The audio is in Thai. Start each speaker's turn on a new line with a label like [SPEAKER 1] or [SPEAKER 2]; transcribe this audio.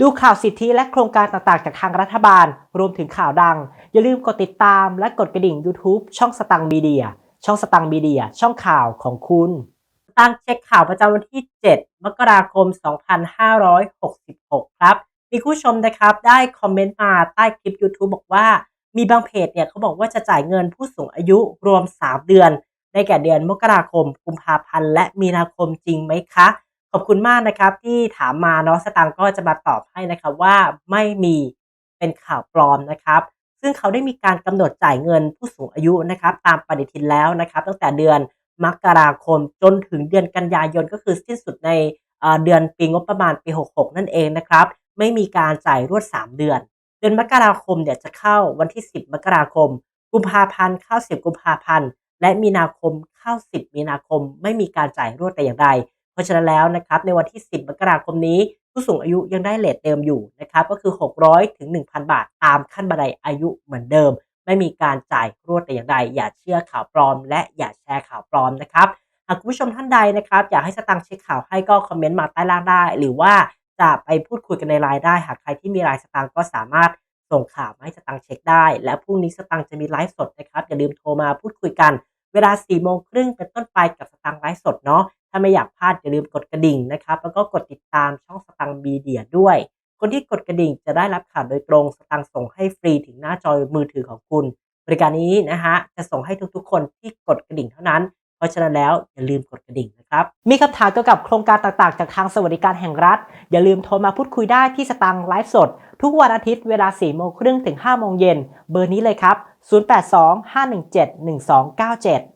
[SPEAKER 1] ดูข่าวสิทธิและโครงการต่างๆ จากทางรัฐบาล รวมถึงข่าวดัง อย่าลืมกดติดตามและกดกระดิ่ง YouTube ช่องสตังมีเดีย ช่องสตังมีเดีย ช่องข่าวของคุณตั้งเช็คข่าวประจำวันที่ 7 มกราคม 2566 ครับ มีผู้ชมนะครับได้คอมเมนต์มาใต้คลิป YouTube บอกว่า มีบางเพจเนี่ยเขาบอกว่าจะจ่ายเงินผู้สูงอายุรวม 3 เดือนได้แก่เดือนมกราคมกุมภาพันธ์และมีนาคมจริงไหมคะ ขอบคุณมากนะครับที่ถามมาเนาะสตางค์ก็จะมาตอบให้นะครับว่าไม่มีเป็นข่าวปลอมนะครับ ซึ่งเขาได้มีการกำหนดจ่ายเงินผู้สูงอายุนะครับ ตามปฏิทินแล้วนะครับ ตั้งแต่เดือนมกราคมจนถึงเดือนกันยายนก็คือสิ้นสุดในเอ่อเดือนปีงบประมาณปี 66 นั่นเองนะครับ ไม่มีการจ่ายรวด 3 เดือน เดือนมกราคมเนี่ยจะเข้าวันที่ 10 มกราคม กุมภาพันธ์เข้า 10 กุมภาพันธ์ และมีนาคมเข้า 10 มีนาคม ไม่มีการจ่ายรวดแต่อย่างใด เพราะฉะนั้นแล้วนะครับในวันที่ 10 มกราคมนี้ ผู้สูงอายุยังได้เลทเดิมอยู่นะครับก็คือ 600 ถึง 1,000 บาท ตามขั้นบันไดอายุเหมือนเดิม ไม่มีการจ่ายรวดแต่อย่างใด อย่าเชื่อข่าวปลอม และอย่าแชร์ข่าวปลอมนะครับหากคุณผู้ชมท่านใดนะครับอยากให้สตังค์เช็คข่าวให้ก็คอมเมนต์มาใต้ล่างได้ หรือว่าจะไปพูดคุยกันในไลน์ได้ หากใครที่มีไลน์สตังค์ก็สามารถส่งข่าวมาให้สตังค์เช็คได้ และพรุ่งนี้สตังค์จะมีไลฟ์สดนะครับอย่าลืมโทรมาพูดคุยกัน เวลา4โมงครึ่งเป็นต้นไปกับสตังค์ไลฟ์สดเนาะาไม่อยากพลาดอย่าลืมกดกระดิ่งนะครับ แล้วก็กดติดตามช่องสตังค์มีเดียด้วย คนที่กดกระดิ่งจะได้รับข่าวโดยตรงสตังส่งให้ฟรีถึงหน้าจอมือถือของคุณ บริการนี้นะฮะจะส่งให้ทุกๆ คนที่กดกระดิ่งเท่านั้น เพราะฉะนั้นแล้วอย่าลืมกดกระดิ่งนะครับ มีคำถามเกี่ยวกับโครงการต่างๆ จากทางสวัสดิการแห่งรัฐ อย่าลืมโทรมาพูดคุยได้ที่สตังไลฟ์สด ทุกวันอาทิตย์เวลา4โมงครึ่งถึง5โมงเย็นเบอร์นี้เลยครับ 0825171297